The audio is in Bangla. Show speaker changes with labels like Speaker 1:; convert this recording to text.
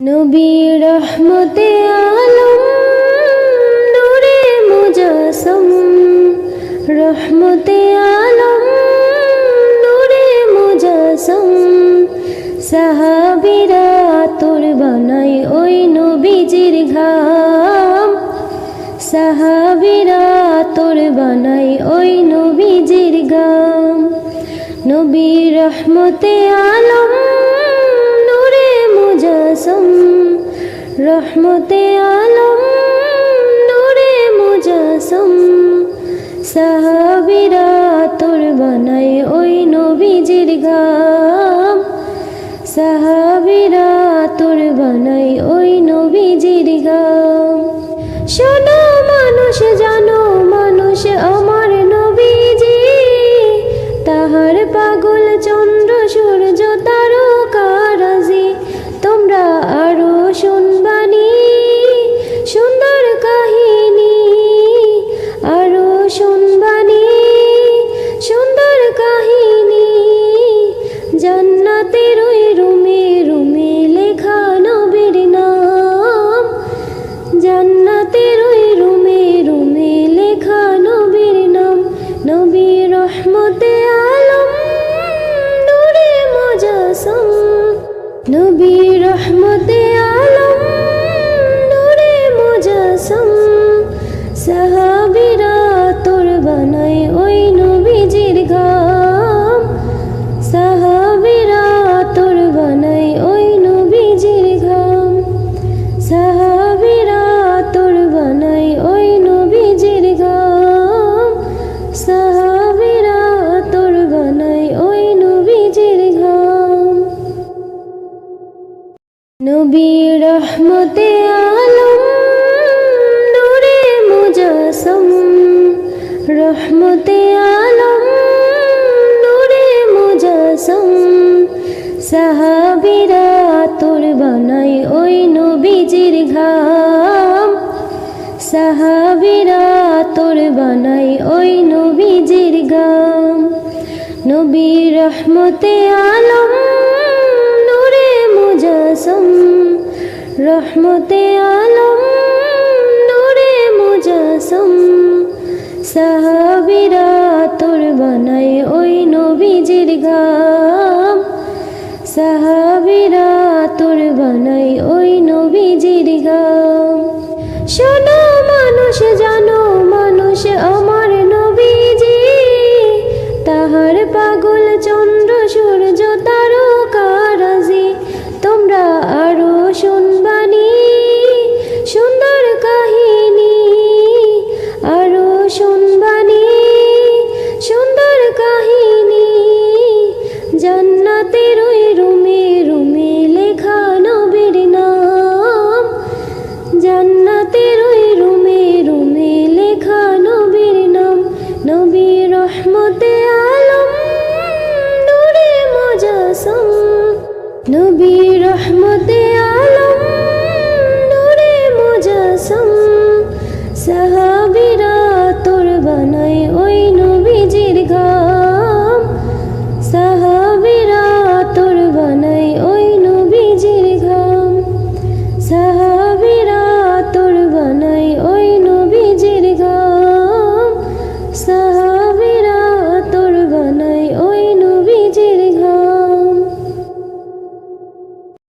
Speaker 1: নবী রহমতে আলম, নূরে মুজাসম। রহমতে আলম, নূরে মুজাসম। সাহাবিরা তোর বানাই ওই নবীজির ঘাম। সাহাবিরা তোর বানাই ওই নবীজির গাম নবী রহমতে আলম রহমতে আলম, নূরে মুজাসম। সাহাবিরা তোর বানাই ওই নবীজির গাম সাহাবিরা তোর বানাই ওই নবীজির গাম শোনো নবী রহমতে আলম, নূরে মুজাসম। রহমতে আলম, নূরে মুজাসম। সাহাবিরা তোর বানাই ওই নবীজির ঘাম। সাহাবিরা তোর বানাই ওই নবীজির গাম নবী রহমতে আলম মুজাসম রহমতে আলম, নূরে মুজাসম। সাহাবিরা তোর বানাই ওই নবীজির গাম সাহাবিরা তোর বানাই ওই নবীজির গাম শোনো মানুষ, জানো মানুষ, আমার নবীজি। তাহার পাগল চন্দ্র নবী